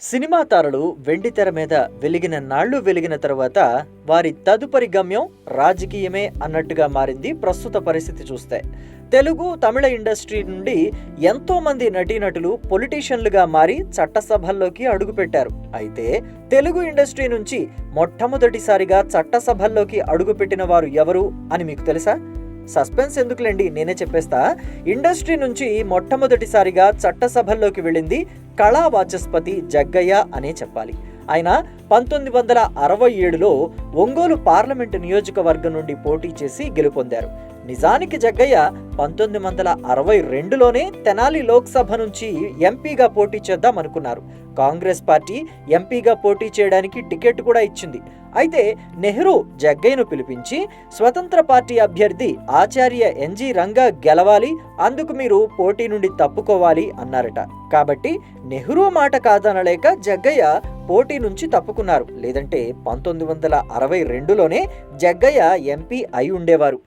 Cinema తారలు వెండితెర మీద వెలిగిన నాళ్ళు వెలిగిన తర్వాత వారి తదుపరి గమ్యం రాజకీయమే అన్నట్టుగా మారింది ప్రస్తుత పరిస్థితి చూస్తే. తెలుగు తమిళ ఇండస్ట్రీ నుండి ఎంతో మంది నటీనటులు పొలిటీషియన్లుగా మారి చట్టసభల్లోకి అడుగుపెట్టారు. అయితే తెలుగు ఇండస్ట్రీ నుంచి మొట్టమొదటిసారిగా చట్టసభల్లోకి అడుగుపెట్టిన వారు ఎవరు అని మీకు తెలుసా? సస్పెన్స్ ఎందుకులేండి? నేనే చెప్పేస్తా. ఇండస్ట్రీ నుంచి మొట్టమొదటిసారిగా చట్టసభల్లోకి వెళ్ళింది కళా వాచస్పతి జగ్గయ్య అనే చెప్పాలి. ఆయన పంతొమ్మిది వందల అరవై ఏడులో ఒంగోలు పార్లమెంటు నియోజకవర్గం నుండి పోటీ చేసి గెలుపొందారు. నిజానికి జగ్గయ్య పంతొమ్మిది వందల అరవై రెండులోనే తెనాలి లోక్సభ నుంచి ఎంపీగా పోటీ చేద్దాం అనుకున్నారు. కాంగ్రెస్ పార్టీ ఎంపీగా పోటీ చేయడానికి టికెట్ కూడా ఇచ్చింది. అయితే నెహ్రూ జగ్గయ్యను పిలిపించి స్వతంత్ర పార్టీ అభ్యర్థి ఆచార్య ఎన్జి రంగా గెలవాలి అందుకు మీరు పోటీ నుండి తప్పుకోవాలి అన్నారట. కాబట్టి నెహ్రూ మాట కాదనలేక జగ్గయ్య పోటీ నుంచి తప్పుకున్నారు. లేదంటే పంతొమ్మిది వందల అరవై రెండులోనే జగ్గయ్య ఎంపీ అయి ఉండేవారు.